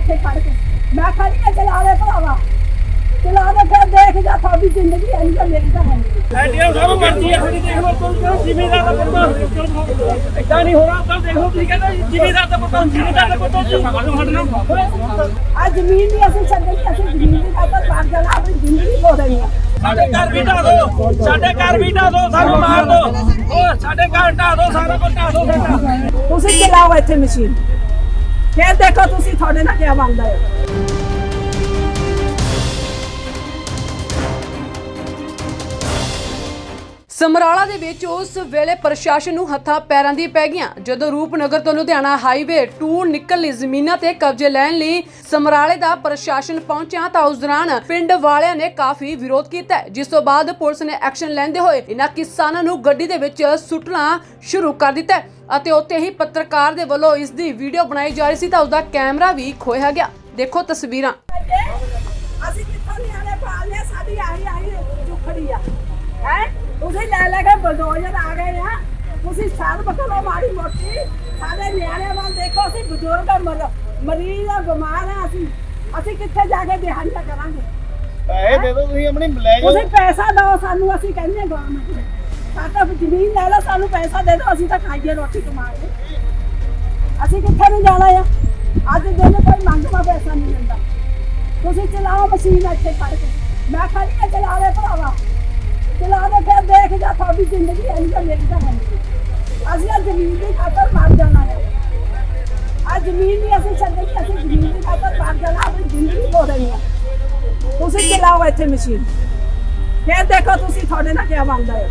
ਇੱਥੇ ਖੜ ਕੇ। ਮੈਂ ਖੜੀ ਆ ਚਲਾ ਲੈ ਭਰਾਵਾ। ਚਲਾ ਦੇ ਫਿਰ ਦੇਖ ਜਾ ਤੁਹਾਡੀ ਜ਼ਿੰਦਗੀ ਐਂ ਤਾਂ ਮੇਰੀ ਤਾਂ ਹੈ ਨਹੀਂ। ਐਡੀਆਂ ਸਭ ਮਰਜ਼ੀ ਹੈ ਸਾਡੀ ਦੇਖ ਲਓ ਤੁਸੀਂ ਜ਼ਿਮੀਦਾਰ ਦਾ ਪੁੱਤ ਇਦਾਂ ਨਹੀਂ ਹੋਣਾ ਤਾਂ ਦੇਖੋ ਤੁਸੀਂ ਕਹਿੰਦੇ ਜ਼ਿਮੀਦਾਰ ਦਾ ਪੁੱਤ ਜ਼ਿਮੀਦਾਰ ਦਾ ਪੁੱਤ ਸਾਨੂੰ ਹਟਣਾ। ਆ ਜ਼ਮੀਨ ਵੀ ਅਸੀਂ ਛੱਡਣੀ ਅਸੀਂ ਜ਼ਮੀਨ ਦੀ ਖਾਤਰ ਬਾਹਰ ਜਾਣਾ ਆਪਣੀ ਜ਼ਿੰਦਗੀ ਖੋ ਦੇਣੀ ਆ। ਸਾਡੇ ਘਰ ਵੀ ਢਾ ਦਿਓ ਸਾਡੇ ਘਰ ਵੀ ਢਾ ਸਾਨੂੰ ਮਾਰ ਉਹ ਸਾਡੇ ਘਰ ਢਾ ਦਿਓ ਸਾਰਾ ਕੁਝ ਢਾ ਸਾਡਾ ਤੁਸੀਂ ਚਲਾਓ ਇੱਥੇ ਮਸ਼ੀਨ। ਫਿਰ ਦੇਖੋ ਤੁਸੀਂ ਤੁਹਾਡੇ ਨਾਲ ਕੀ ਬਣਦਾ ਹੈ। ਸਮਰਾਲਾ ਦੇ ਵਿੱਚ ਉਸ ਵੇਲੇ ਪ੍ਰਸ਼ਾਸਨ ਨੂੰ ਹੱਥਾਂ ਪੈਰਾਂ ਦੀ ਪੈ ਗਈਆਂ। ਜਦੋਂ ਰੂਪਨਗਰ ਤੋਂ ਲੁਧਿਆਣਾ ਹਾਈਵੇ 2 ਨਿਕਲਣੀ ਜ਼ਮੀਨਾਂ ਤੇ ਕਬਜ਼ੇ ਲੈਣ ਲਈ ਸਮਰਾਲੇ ਦਾ ਪ੍ਰਸ਼ਾਸਨ ਪਹੁੰਚਿਆ ਤਾਂ ਉਸ ਦੌਰਾਨ ਪਿੰਡ ਵਾਲਿਆਂ ਨੇ ਕਾਫੀ ਵਿਰੋਧ ਕੀਤਾ ਜਿਸ ਤੋਂ ਬਾਅਦ ਪੁਲਿਸ ਨੇ ਐਕਸ਼ਨ ਲੈਂਦੇ ਹੋਏ ਇਹਨਾਂ ਕਿਸਾਨਾਂ ਨੂੰ ਗੱਡੀ ਦੇ ਵਿੱਚ ਸੁੱਟਣਾ ਸ਼ੁਰੂ ਕਰ ਦਿੱਤਾ ਅਤੇ ਉੱਥੇ ਹੀ ਪੱਤਰਕਾਰ ਦੇ ਵੱਲੋਂ ਇਸ ਦੀ ਵੀਡੀਓ ਬਣਾਈ ਜਾ ਰਹੀ ਸੀ ਤਾਂ ਉਸ ਦਾ ਕੈਮਰਾ ਵੀ ਖੋਇਆ ਗਿਆ। ਦੇਖੋ ਤਸਵੀਰਾਂ। ਅਸੀਂ ਤੁਸੀਂ ਲੈ ਲੈ ਕੇ ਬਲਡੋਜ਼ਰ ਆ ਗਏ ਆ। ਤੁਸੀਂ ਸਾਲ ਬਕਲੋ ਮਾੜੀ ਮੋਟੀ। ਸਾਡੇ ਨਿਆਣੇ ਵੱਲ ਦੇਖੋ ਅਸੀਂ ਬਜ਼ੁਰਗ ਆ, ਮਰ ਮਰੀਜ਼ ਆ ਬਿਮਾਰ ਆ ਅਸੀਂ। ਅਸੀਂ ਕਿੱਥੇ ਜਾ ਕੇ ਦਿਹਾੜੀਆਂ ਕਰਾਂਗੇ? ਪੈਸੇ ਦੇ ਦਿਓ ਤੁਸੀਂ ਆਪਣੀ ਲੈ ਜਾਓ ਤੁਸੀਂ ਪੈਸਾ ਦਿਓ ਸਾਨੂੰ ਅਸੀਂ ਕਹਿੰਦੇ ਗਵਰਨਮੈਂਟ ਨੂੰ ਸਾਡਾ ਜ਼ਮੀਨ ਲੈ ਲਓ ਸਾਨੂੰ ਪੈਸਾ ਦੇ ਦਿਓ ਅਸੀਂ ਤਾਂ ਖਾਈਏ ਰੋਟੀ ਕਮਾ ਕੇ ਅਸੀਂ ਕਿੱਥੇ ਨੂੰ ਜਾਣਾ ਆ? ਅੱਜ ਦਿਨ ਕੋਈ ਮੰਗਵਾ ਪੈਸਾ ਨਹੀਂ ਮਿਲਦਾ। ਤੁਸੀਂ ਚਲਾਓ ਮਸ਼ੀਨ ਇੱਥੇ ਕੇ। ਮੈਂ ਚਲਾ ਲੈ ਭਰਾਵਾ। ਚਲਾ ਦੇ ਫਿਰ ਦੇਖ ਜਾ ਤੁਹਾਡੀ ਜ਼ਿੰਦਗੀ ਐਂ ਤਾਂ ਮੇਰੀ ਤਾਂ ਹੈ। ਨਹੀਂ ਅਸੀਂ ਆ ਜ਼ਮੀਨ ਦੀ ਖਾਤਰ ਮਰ ਜਾਣਾ ਹੈ। ਆ ਜ਼ਮੀਨ ਵੀ ਅਸੀਂ ਛੱਡਣੀ ਅਸੀਂ ਜ਼ਮੀਨ ਦੀ ਖਾਤਰ ਮਰ ਜਾਣਾ ਆਪਣੀ ਜ਼ਿੰਦਗੀ ਖੋ ਦੇਣੀ ਆ ਤੁਸੀਂ ਚਲਾਓ ਇੱਥੇ ਮਸ਼ੀਨ। ਫਿਰ ਦੇਖੋ ਤੁਸੀਂ ਤੁਹਾਡੇ ਨਾਲ ਕੀ ਬਣਦਾ ਹੈ।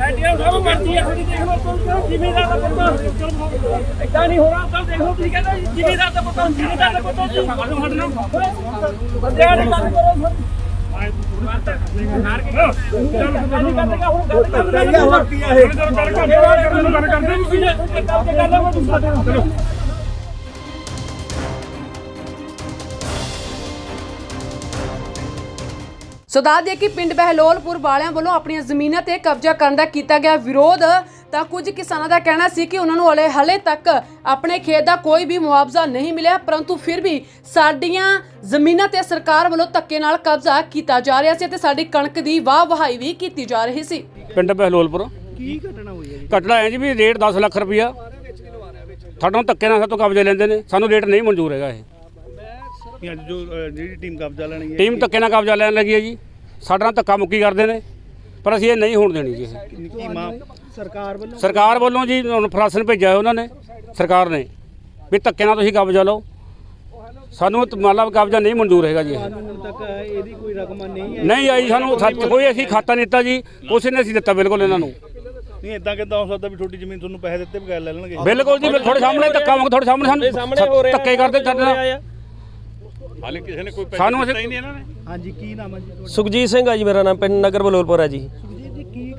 ਐਡੀਆਂ ਸਭ ਮਰਜ਼ੀ ਹੈ ਸਾਡੀ ਦੇਖ ਲਓ ਤੁਸੀਂ ਜ਼ਿਮੀਦਾਰ ਦਾ ਪੁੱਤ ਇਦਾਂ ਨਹੀਂ ਹੋਣਾ ਤਾਂ ਦੇਖੋ ਤੁਸੀਂ ਕਹਿੰਦੇ ਜ਼ਿਮੀਦਾਰ ਦਾ ਪੁੱਤ ਜ਼ਿਮੀਦਾਰ ਦਾ ਪੁੱਤ ਸਾਨੂੰ ਹਟਣਾ ਬੰਦਿਆਂ ਦੀ ਗੱਲ ਕਰੋ ਕੀ ਆ ਸੋ ਦੱਸ ਦਈਏ ਕਿ ਪਿੰਡ ਬਹਿਲੋਲਪੁਰ ਵਾਲਿਆਂ ਵੱਲੋਂ ਆਪਣੀਆਂ ਜ਼ਮੀਨਾਂ ਤੇ ਕਬਜ਼ਾ ਕਰਨ ਦਾ ਕੀਤਾ ਗਿਆ ਵਿਰੋਧ। ਤਾਂ ਕੁਝ ਕਿਸਾਨਾਂ ਦਾ ਕਹਿਣਾ ਸੀ ਕਿ ਉਹਨਾਂ ਨੂੰ ਹਲੇ ਹਲੇ ਤੱਕ ਆਪਣੇ ਖੇਤ ਦਾ ਕੋਈ ਵੀ ਮੁਆਵਜ਼ਾ ਨਹੀਂ ਮਿਲਿਆ ਪਰੰਤੂ ਫਿਰ ਵੀ ਸਾਡੀਆਂ ਜ਼ਮੀਨਾਂ ਤੇ ਸਰਕਾਰ ਵੱਲੋਂ ਧੱਕੇ ਨਾਲ ਕਬਜ਼ਾ ਕੀਤਾ ਜਾ ਰਿਹਾ ਸੀ ਤੇ ਸਾਡੀ ਕਣਕ ਦੀ ਵਾਹ ਵਹਾਈ ਵੀ ਕੀਤੀ ਜਾ ਰਹੀ ਸੀ। ਪਿੰਡ ਬਹਿਲੋਲਪੁਰ। ਕੀ ਘਟਨਾ ਹੋਈ ਹੈ ਜੀ? ਘਟਨਾ ਐ ਜੀ ਵੀ ਰੇਟ 10 ਲੱਖ ਰੁਪਈਆ। ਸਾਡੋਂ ਧੱਕੇ ਨਾਲ ਸਾਤੋਂ ਕਬਜ਼ੇ ਲੈਂਦੇ ਨੇ ਸਾਨੂੰ ਰੇਟ ਨਹੀਂ ਮਨਜ਼ੂਰ ਹੈਗਾ ਇਹ। ਕਿ ਅੱਜ ਜੋ ਅ, ਜਿਹੜੀ ਟੀਮ ਕਬਜ਼ਾ ਲੈਣੀ ਹੈ ਟੀਮ ਧੱਕੇ ਨਾਲ ਕਬਜ਼ਾ ਲੈਣ ਲੱਗੀ ਹੈ ਜੀ। ਸਾਡੇ ਨਾਲ ਧੱਕਾ ਮੁੱਕੀ ਕਰਦੇ ਨੇ ਪਰ ਅਸੀਂ ਇਹ ਨਹੀਂ ਹੋਣ ਦੇਣੀ ਜੀ ਇਹ। ਕੀ ਮਾਂ ਸਰਕਾਰ ਵੱਲੋਂ ਸਰਕਾਰ ਵੱਲੋਂ ਜੀ ਹੁਣ ਫਰਾਸਨ ਭੇਜਿਆ ਉਹਨਾਂ ਨੇ ਸਰਕਾਰ ਨੇ ਵੀ ਧੱਕੇ ਨਾਲ ਤੁਸੀਂ ਕਬਜ਼ਾ ਲਓ। ਸਾਨੂੰ ਤਾਂ ਮਤਲਬ ਕਬਜ਼ਾ ਨਹੀਂ ਮਨਜ਼ੂਰ ਹੈਗਾ ਜੀ ਇਹ। ਹੁਣ ਤੱਕ ਇਹਦੀ ਕੋਈ ਰਕਮ ਨਹੀਂ ਹੈ ਨਹੀਂ ਆਈ ਸਾਨੂੰ ਸੱਚ ਕੋਈ ਅਸੀਂ ਖਾਤਾ ਨਹੀਂ ਦਿੱਤਾ ਜੀ ਉਸੇ ਨੇ ਅਸੀਂ ਦਿੱਤਾ ਬਿਲਕੁਲ ਇਹਨਾਂ ਨੂੰ। ਨਹੀਂ ਇਦਾਂ ਕਿਦਾਂ ਹੋ ਸਕਦਾ ਵੀ ਤੁਹਾਡੀ ਜ਼ਮੀਨ ਤੁਹਾਨੂੰ ਪੈਸੇ ਦਿੱਤੇ ਬਗੈਰ ਲੈ ਲੈਣਗੇ? ਬਿਲਕੁਲ ਜੀ ਤੁਹਾਡੇ ਸਾਹਮਣੇ ਧੱਕਾ ਮੰਗ ਤੁਹਾਡੇ ਸਾਹਮਣੇ ਸਾਨੂੰ ਧੱਕੇ ਕਰਦੇ ਨਾਲ ਹਾਲੇ ਕਿਸੇ ਨੇ ਕੋਈ ਸਾਨੂੰ ਅਸੀਂ ਨਹੀਂ ਇਹਨਾਂ ਨੇ? ਹਾਂਜੀ ਕੀ ਨਾਮ ਹੈ ਜੀ ਤੁਹਾਡਾ? ਸੁਖਜੀਤ ਸਿੰਘ ਆ ਜੀ ਮੇਰਾ ਨਾਮ ਪਿੰਡ ਨਗਰ ਬਲੋਲਪੁਰ ਹੈ ਜੀ।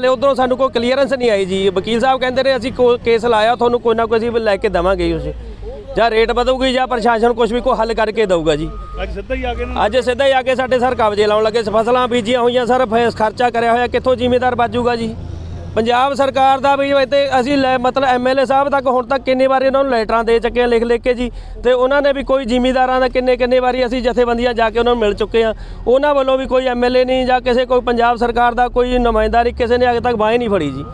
ਹਲੇ ਉਧਰੋਂ ਸਾਨੂੰ ਕੋਈ ਕਲੀਅਰੈਂਸ ਨਹੀਂ ਆਈ ਜੀ। ਵਕੀਲ ਸਾਹਿਬ ਕਹਿੰਦੇ ਨੇ ਅਸੀਂ ਕੋ- ਕੇਸ ਲਾਇਆ ਤੁਹਾਨੂੰ ਕੋਈ ਨਾ ਕੋਈ ਅਸੀਂ ਲੈ ਕੇ ਦੇਵਾਂਗੇ ਉਸ। ਜਾਂ ਰੇਟ ਵਧੂਗੀ ਜਾਂ ਪ੍ਰਸ਼ਾਸਨ ਕੁਝ ਵੀ ਕੋਈ ਹੱਲ ਕਰਕੇ ਦਊਗਾ ਜੀ। ਅੱਜ ਸਿੱਧਾ ਹੀ ਆ ਕੇ ਅੱਜ ਸਿੱਧਾ ਹੀ ਆ ਕੇ ਸਾਡੇ ਸਰ ਕਬਜ਼ੇ ਲਾਉਣ ਲੱਗੇ ਫਸਲਾਂ ਬੀਜੀਆਂ ਹੋਈਆਂ ਸਰ ਖਰਚਾ ਕਰਿਆ ਹੋਇਆ ਕਿੱਥੋਂ ਜ਼ਿਮੀਦਾਰ ਬਾਜੂਗਾ ਜੀ? ਪੰਜਾਬ ਸਰਕਾਰ ਦਾ ਵੀ ਇੱਥੇ ਅਸੀਂ ਲੈ- ਮਤਲਬ ਐਮਐਲਏ ਸਾਹਿਬ ਤੱਕ ਹੁਣ ਤੱਕ ਕਿੰਨੇ ਵਾਰੀ ਉਹਨਾਂ ਨੂੰ ਲੈਟਰਾਂ ਦੇ ਚੱਕੇ ਲਿਖ ਲਿਖ ਕੇ ਜੀ। ਤੇ ਉਹਨਾਂ ਨੇ ਵੀ ਕੋਈ ਜ਼ਿਮੀਂਦਾਰਾਂ ਦਾ ਕਿੰਨੇ ਕਿੰਨੇ ਵਾਰੀ ਅਸੀਂ ਜਥੇਬੰਦੀਆਂ ਜਾ ਕੇ ਉਹਨਾਂ ਨੂੰ ਮਿਲ ਚੁੱਕੇ ਆ ਉਹਨਾਂ ਵੱਲੋਂ ਵੀ ਕੋਈ ਐਮਐਲਏ ਨਹੀਂ ਜਾਂ ਕਿਸੇ ਕੋਈ ਪੰਜਾਬ ਸਰਕਾਰ ਦਾ ਕੋਈ ਨੁਮਾਇੰਦਾਰੀ ਕਿਸੇ ਨੇ ਅਜੇ ਤੱਕ ਬਾਹ ਨਹੀਂ ਫੜੀ ਜੀ।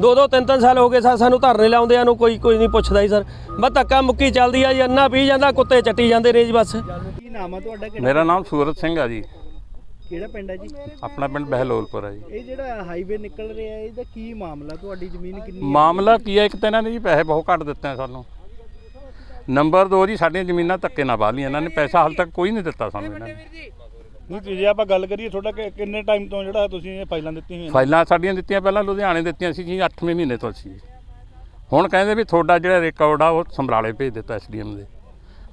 ਦੋ ਦੋ ਤਿੰਨ ਤਿੰਨ ਸਾਲ ਹੋ ਗਏ ਸਾ- ਸਾਨੂੰ ਧਰਨੇ ਲਾਉਂਦਿਆਂ ਨੂੰ ਕੋਈ ਕੋਈ ਨਹੀਂ ਪੁੱਛਦਾ ਜੀ ਸਰ। ਬਸ ਧੱਕਾ ਮੁੱਕੀ ਚੱਲਦੀ ਆ ਜੀ ਅੰਨਾ ਪੀ ਜਾਂਦਾ ਕੁੱਤੇ ਚੱਟੀ ਜਾਂਦੇ ਨੇ ਜੀ ਬਸ। ਕੀ ਨਾਮ ਆ ਤੁਹਾਡਾ ਕਿਹੜਾ ਮੇਰਾ ਨਾਮ ਸੂਰਤ ਸਿੰਘ ਆ ਜੀ। ਕਿਹੜਾ ਪਿੰਡ ਹੈ ਜੀ? ਆਪਣਾ ਪਿੰਡ ਬਹਿਲੋਲਪੁਰ ਆ ਜੀ। ਇਹ ਜਿਹੜਾ ਹਾਈਵੇ ਨਿਕਲ ਰਿਹਾ ਇਹਦਾ ਕੀ ਮਾਮਲਾ? ਤੁਹਾਡੀ ਜ਼ਮੀਨ ਕਿੰਨੀ ਹੈ? ਮਾਮਲਾ ਕੀ ਹੈ ਇੱਕ ਤਾਂ ਇਹਨਾਂ ਨੇ ਜੀ ਪੈਸੇ ਬਹੁਤ ਘੱਟ ਦਿੱਤੇ ਆ ਸਾਨੂੰ। ਨੰਬਰ 2 ਜੀ ਸਾਡੀਆਂ ਜ਼ਮੀਨਾਂ ਧੱਕੇ ਨਾਲ ਵਾਹ ਲਈਆਂ। ਇਹਨਾਂ ਨੇ ਪੈਸਾ ਹਾਲ ਤੱਕ ਕੋਈ ਨਹੀਂ ਦਿੱਤਾ ਸਾਨੂੰ ਇਹਨਾਂ ਨੇ। ਨਹੀਂ ਤੇ ਜੇ ਆਪਾਂ ਗੱਲ ਕਰੀਏ ਤੁਹਾਡਾ ਕਿ- ਕਿੰਨੇ ਟਾਈਮ ਤੋਂ ਜਿਹੜਾ ਤੁਸੀਂ ਇਹ ਫਾਈਲਾਂ ਦਿੱਤੀਆਂ ਹੋਈਆਂ? ਫਾਈਲਾਂ ਸਾਡੀਆਂ ਦਿੱਤੀਆਂ ਪਹਿਲਾਂ ਲੁਧਿਆਣੇ ਦਿੱਤੀਆਂ ਸੀ ਜੀ 8ਵੇਂ ਮਹੀਨੇ ਤੋਂ ਸੀ ਹੁਣ ਕਹਿੰਦੇ ਵੀ ਤੁਹਾਡਾ ਜਿਹੜਾ ਰਿਕਾਰਡ ਆ ਉਹ ਸਮਰਾਲੇ ਭੇਜ ਦਿੱਤਾ ਐਸਡੀਐਮ ਦੇ।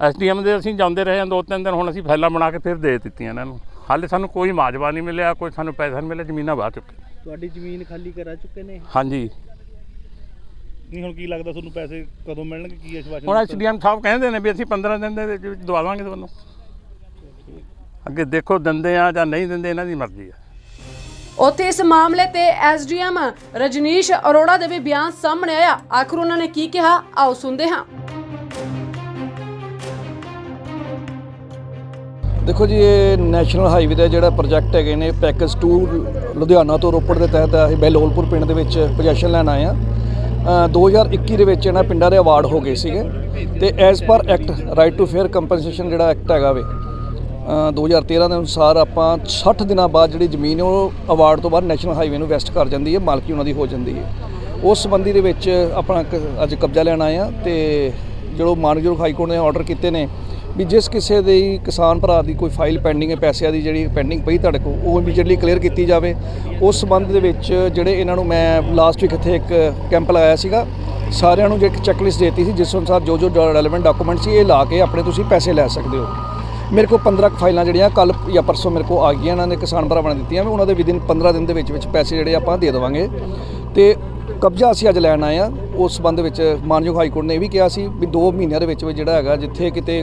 ਐਸਡੀਐਮ ਦੇ ਅਸੀਂ ਜਾਂਦੇ ਰਹੇ ਹਾਂ ਦੋ ਤਿੰਨ ਦਿਨ ਹੁਣ ਅਸੀਂ ਫਾਈਲਾਂ ਬਣਾ ਕੇ ਫਿਰ ਦੇ ਦਿੱਤੀਆਂ ਇਹਨਾਂ ਨੂੰ। ਹਾਲੇ ਸਾਨੂੰ ਕੋਈ ਮਾਜਵਾ ਨਹੀਂ ਮਿਲਿਆ ਕੋਈ ਸਾਨੂੰ ਪੈਸਾ ਨਹੀਂ ਮਿਲਿਆ ਜ਼ਮੀਨਾਂ ਵਾਹ ਚੁੱਕੇ ਤੁਹਾਡੀ ਜ਼ਮੀਨ ਖਾਲੀ ਕਰਾ ਚੁੱਕੇ ਨੇ ਹਾਂਜੀ। ਨਹੀਂ ਹੁਣ ਕੀ ਲੱਗਦਾ ਤੁਹਾਨੂੰ ਪੈਸੇ ਕਦੋਂ ਮਿਲਣਗੇ ਕੀ ਆਸ਼ਵਾਸਨ ਹੁਣ? ਐਸਡੀਐਮ ਸਾਹਿਬ ਕਹਿੰਦੇ ਨੇ ਵੀ ਅਸੀਂ 15 ਦਿਨ ਦੇ ਵਿੱਚ ਵਿੱਚ ਦਵਾ ਦਾਂਗੇ ਤੁਹਾਨੂੰ। ਅੱਗੇ ਦੇਖੋ ਦਿੰਦੇ ਆ ਜਾਂ ਨਹੀਂ ਦਿੰਦੇ ਇਹਨਾਂ ਦੀ ਮਰਜ਼ੀ ਆ। ਉੱਥੇ ਇਸ ਮਾਮਲੇ ਤੇ ਐਸਡੀਐਮ ਰਜਨੀਸ਼ ਅਰੋੜਾ ਦੇ ਵੀ ਬਿਆਨ ਸਾਹਮਣੇ ਆਇਆ। ਆਖਰ ਉਹਨਾਂ ਨੇ ਕੀ ਕਿਹਾ? ਆਓ ਸੁਣਦੇ ਹਾਂ। ਦੇਖੋ ਜੀ ਇਹ ਨੈਸ਼ਨਲ ਹਾਈਵੇ ਦਾ ਜਿਹੜਾ ਪ੍ਰੋਜੈਕਟ ਹੈਗੇ ਨੇ ਪੈਕੇਜ 2 ਲੁਧਿਆਣਾ ਤੋਂ ਰੋਪੜ ਦੇ ਤਹਿਤ ਅਸੀਂ ਬਹਿਲੋਲਪੁਰ ਪਿੰਡ ਦੇ ਵਿੱਚ ਪੋਜੀਸ਼ਨ ਲੈਣ ਆਏ ਆ 2021 ਦੇ ਵਿੱਚ ਇਹਨਾਂ ਪਿੰਡਾਂ ਦੇ ਅਵਾਰਡ ਹੋ ਗਏ ਸੀਗੇ ਤੇ as per act right to fair compensation ਜਿਹੜਾ ਐਕਟ ਹੈਗਾ ਵੇ ਅ, 2013 ਦੇ ਅਨੁਸਾਰ ਆਪਾਂ 60 ਦਿਨਾਂ ਬਾਅਦ ਜਿਹੜੀ ਜ਼ਮੀਨ ਉਹ ਅਵਾਰਡ ਤੋਂ ਬਾਅਦ ਨੈਸ਼ਨਲ ਹਾਈਵੇ ਨੂੰ ਵੈਸਟ ਕਰ ਜਾਂਦੀ ਹੈ ਮਾਲਕੀ ਉਹਨਾਂ ਦੀ ਹੋ ਜਾਂਦੀ ਹੈ। ਉਸ ਸੰਬੰਧੀ ਦੇ ਵਿੱਚ ਆਪਣਾ ਕ- ਅੱਜ ਕਬਜ਼ਾ ਲੈਣ ਆਏ ਆ ਤੇ ਜਿਹੜੋ ਮਾਨਯੋਗ ਹਾਈ ਕੋਰਟ ਨੇ ਆਰਡਰ ਕੀਤੇ ਨੇ ਵੀ ਜਿਸ ਕਿਸੇ ਦੇ ਕਿਸਾਨ ਭਰਾ ਦੀ ਕੋਈ ਫਾਈਲ ਪੈਂਡਿੰਗ ਹੈ, ਪੈਸਿਆਂ ਦੀ ਜਿਹੜੀ ਪੈਂਡਿੰਗ ਪਈ ਤੁਹਾਡੇ ਕੋਲ, ਉਹ ਇਮੀਡੀਏਟਲੀ ਕਲੀਅਰ ਕੀਤੀ ਜਾਵੇ। ਉਸ ਸੰਬੰਧ ਦੇ ਵਿੱਚ ਜਿਹੜੇ ਇਹਨਾਂ ਨੂੰ ਮੈਂ ਲਾਸਟ ਵੀਕ ਇੱਥੇ ਇੱਕ ਕੈਂਪ ਲਗਾਇਆ ਸੀਗਾ, ਸਾਰਿਆਂ ਨੂੰ ਜਿਹੜੀ ਚੈੱਕਲਿਸਟ ਦਿੱਤੀ ਸੀ, ਜਿਸ ਅਨੁਸਾਰ ਜੋ ਜੋ ਰੈਲੇਵੈਂਟ ਡਾਕੂਮੈਂਟ ਸੀ, ਇਹ ਲਾ ਕੇ ਆਪਣੇ ਤੁਸੀਂ ਪੈਸੇ ਲੈ ਸਕਦੇ ਹੋ। ਮੇਰੇ ਕੋਲ 15 ਫਾਈਲਾਂ ਜਿਹੜੀਆਂ ਕੱਲ ਜਾਂ ਪਰਸੋਂ ਮੇਰੇ ਕੋਲ ਆ ਗਈਆਂ, ਇਹਨਾਂ ਨੇ ਕਿਸਾਨ ਭਰਾਵਾਂ ਨੇ ਦਿੱਤੀਆਂ ਵੀ ਉਹਨਾਂ ਦੇ ਵਿਦਿਨ 15 ਦਿਨ ਦੇ ਵਿੱਚ ਵਿੱਚ ਪੈਸੇ ਜਿਹੜੇ ਆਪਾਂ ਦੇ ਦੇਵਾਂਗੇ। ਤੇ ਕਬਜ਼ਾ ਅਸੀਂ ਅੱਜ ਲੈਣ ਆਏ ਆ ਉਸ ਸੰਬੰਧ ਵਿੱਚ ਮਾਨਯੋਗ ਹਾਈ ਕੋਰਟ ਨੇ ਇਹ ਵੀ ਕਿਹਾ ਸੀ ਵੀ 2 ਮਹੀਨਿਆਂ ਦੇ ਵਿੱਚ ਵਿੱਚ ਜਿਹੜਾ ਹੈਗਾ, ਜਿੱਥੇ ਕਿਤੇ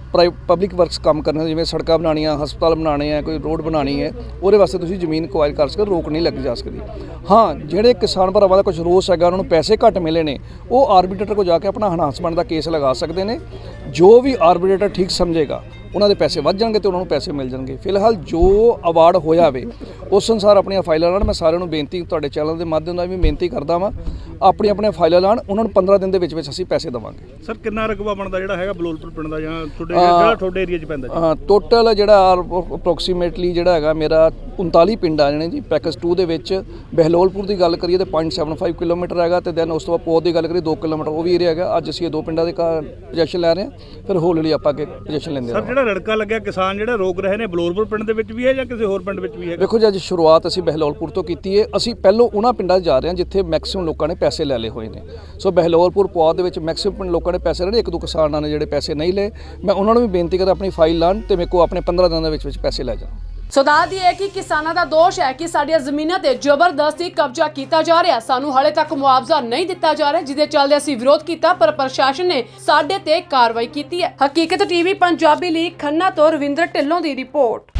ਪਬਲਿਕ ਵਰਕਸ ਕੰਮ ਕਰਨੇ, ਜਿਵੇਂ ਸੜਕਾਂ ਬਣਾਉਣੀਆਂ, ਹਸਪਤਾਲ ਬਣਾਉਣੇ ਆ, ਕੋਈ ਰੋਡ ਬਣਾਉਣੀ ਹੈ, ਉਹਦੇ ਵਾਸਤੇ ਤੁਸੀਂ ਜ਼ਮੀਨ ਕੁਆਇਰ ਕਰ ਸਕਦੇ ਰੋਕ ਨਹੀਂ ਲੱਗ ਜਾ ਸਕਦੀ। ਹਾਂ, ਜਿਹੜੇ ਕਿਸਾਨ ਭਰਾਵਾਂ ਦਾ ਕੁਝ ਰੋਸ ਹੈਗਾ, ਉਹਨਾਂ ਨੂੰ ਪੈਸੇ ਘੱਟ ਮਿਲੇ ਨੇ, ਉਹ ਆਰਬਿਟਰੇਟਰ ਕੋ ਜਾ ਕੇ ਆਪਣਾ ਹਨਾਸਮੈਂਟ ਦਾ ਕੇਸ ਲਗਾ ਸਕਦੇ ਨੇ। ਜੋ ਵੀ ਆਰਬਿਟਰੇਟਰ ਠੀਕ ਸਮਝੇਗਾ ਉਹਨਾਂ ਦੇ ਪੈਸੇ ਵੱਧ ਜਾਣਗੇ ਤੇ ਉਹਨਾਂ ਨੂੰ ਪੈਸੇ ਮਿਲ ਜਾਣਗੇ। ਫਿਲਹਾਲ ਜੋ ਅਵਾਰਡ ਹੋਇਆ ਵੇ ਉਸ ਅਨੁਸਾਰ ਆਪਣੀਆਂ ਫਾਈਲਾਂ ਲਾਣ। ਮੈਂ ਸਾਰਿਆਂ ਨੂੰ ਬੇਨਤੀ ਤੁਹਾਡੇ ਚੈਨਲ ਦੇ ਮਾਧਿਅਮ ਨਾਲ ਵੀ ਬੇਨਤੀ ਕਰਦਾ ਵਾਂ ਆਪਣੀ ਆਪਣੀਆਂ ਫਾਈਲਾਂ ਲਾਣ ਉਹਨਾਂ ਨੂੰ 15 ਦਿਨ ਦੇ ਵਿੱਚ ਵਿੱਚ ਅਸੀਂ ਪੈਸੇ ਦੇਵਾਂਗੇ। ਸਰ ਕਿੰਨਾ ਰਕਬਾ ਬਣਦਾ ਜਿਹੜਾ ਹੈਗਾ ਬਲੋਲਪੁਰ ਪਿੰਡ ਦਾ ਜਾਂ ਤੁਹਾਡੇ ਜਿਹੜਾ ਤੁਹਾਡੇ ਏਰੀਆ 'ਚ ਪੈਂਦਾ ਜੀ? ਟੋਟਲ ਜਿਹੜਾ ਅਪਰੋਕਸੀਮੇਟਲੀ ਜਿਹੜਾ ਹੈਗਾ ਮੇਰਾ 39 ਪਿੰਡ ਆ ਜਾਣੇ ਜੀ ਪੈਕੇਜ 2 ਦੇ ਵਿੱਚ ਬਹਿਲੋਲਪੁਰ ਦੀ ਗੱਲ ਕਰੀਏ ਤੇ 0.75 ਕਿਲੋਮੀਟਰ ਹੈਗਾ ਤੇ ਦੈਨ ਉਸ ਤੋਂ ਬਾਅਦ ਪੋਤ ਦੀ ਗੱਲ ਕਰੀਏ 2 ਕਿਲੋਮੀਟਰ ਉਹ ਵੀ ਏਰੀਆ ਹੈਗਾ। ਅੱਜ ਅਸੀਂ ਇਹ ਦੋ ਪਿੰਡਾਂ ਦੇ ਪੋਜੀਸ਼ਨ ਲੈ ਰਹੇ ਹਾਂ। ਫਿਰ ਹੌਲੀ ਹੌਲੀ ਆਪਾਂ ਅੱਗੇ ਪੋਜੀਸ਼ਨ ਲੈਂਦੇ ਸਰ ਜਿਹੜਾ ਰੜਕਾ ਲੱਗਿਆ ਕਿਸਾਨ ਜਿਹੜੇ ਰੋਕ ਰਹੇ ਨੇ ਬਲੋਲਪੁਰ ਪਿੰਡ ਦੇ ਵਿੱਚ ਵੀ ਹੈ ਜਾਂ ਕਿਸੇ ਹੋਰ ਪਿੰਡ ਵਿੱਚ ਵੀ ਹੈ ਵੇਖੋ ਜੀ ਅੱਜ ਸ਼ੁਰੂਆਤ ਅਸੀਂ ਬਹਿਲੋਲਪੁਰ ਤੋਂ ਕੀਤੀ ਹੈ। ਅਸੀਂ ਪਹਿਲੋਂ ਉਹਨਾਂ ਪਿੰਡਾਂ 'ਚ ਜਾ ਰਹੇ ਹਾਂ ਜਿੱਥੇ ਮੈਕਸਿਮਮ ਲੋਕਾਂ ਨੇ ਪੈਸੇ ਲੈ ਲਏ ਹੋਏ ਨੇ। ਸੋ ਬਹਿਲੋਲਪੁਰ ਪੁਆਧ ਦੇ ਵਿੱਚ ਮੈਕਸਿਮਮ ਲੋਕਾਂ ਨੇ ਪੈਸੇ ਲੈ ਲਏ ਇੱਕ ਦੋ ਕਿਸਾਨਾਂ ਨੇ ਜਿਹੜੇ ਪੈਸੇ ਨਹੀਂ ਲਏ। ਮੈਂ ਉਹਨਾਂ ਨੂੰ ਵੀ ਬੇਨਤੀ ਕਰਦਾ ਆਪਣੀ ਫਾਈਲ ਲਾਣ ਤੇ ਮੇਰੇ ਕੋਲ ਆਪਣੇ 15 ਦਿਨਾਂ ਦੇ ਵਿੱਚ ਵਿੱਚ ਪੈਸੇ ਲੈ ਜਾਣ। ਸੋ ਦੱਸਦੀ ਹੈ ਕਿ ਕਿਸਾਨਾਂ ਦਾ ਦੋਸ਼ ਹੈ ਕਿ ਸਾਡੀਆਂ ਜ਼ਮੀਨਾਂ ਤੇ ਜ਼ਬਰਦਸਤੀ ਕਬਜ਼ਾ ਕੀਤਾ ਜਾ ਰਿਹਾ। ਸਾਨੂੰ ਹਾਲੇ ਤੱਕ ਮੁਆਵਜ਼ਾ ਨਹੀਂ ਦਿੱਤਾ ਜਾ ਰਿਹਾ। ਜਿਹਦੇ ਚੱਲਦੇ ਅਸੀਂ ਵਿਰੋਧ ਕੀਤਾ, ਪਰ ਪ੍ਰਸ਼ਾਸਨ ਨੇ ਸਾਡੇ ਤੇ ਕਾਰਵਾਈ ਕੀਤੀ ਹੈ। ਹਕੀਕਤ ਟੀਵੀ ਪੰਜਾਬੀ ਲਈ ਖੰਨਾ ਤੋਂ ਰਵਿੰਦਰ ਢਿੱਲੋਂ ਦੀ ਰਿਪੋਰਟ।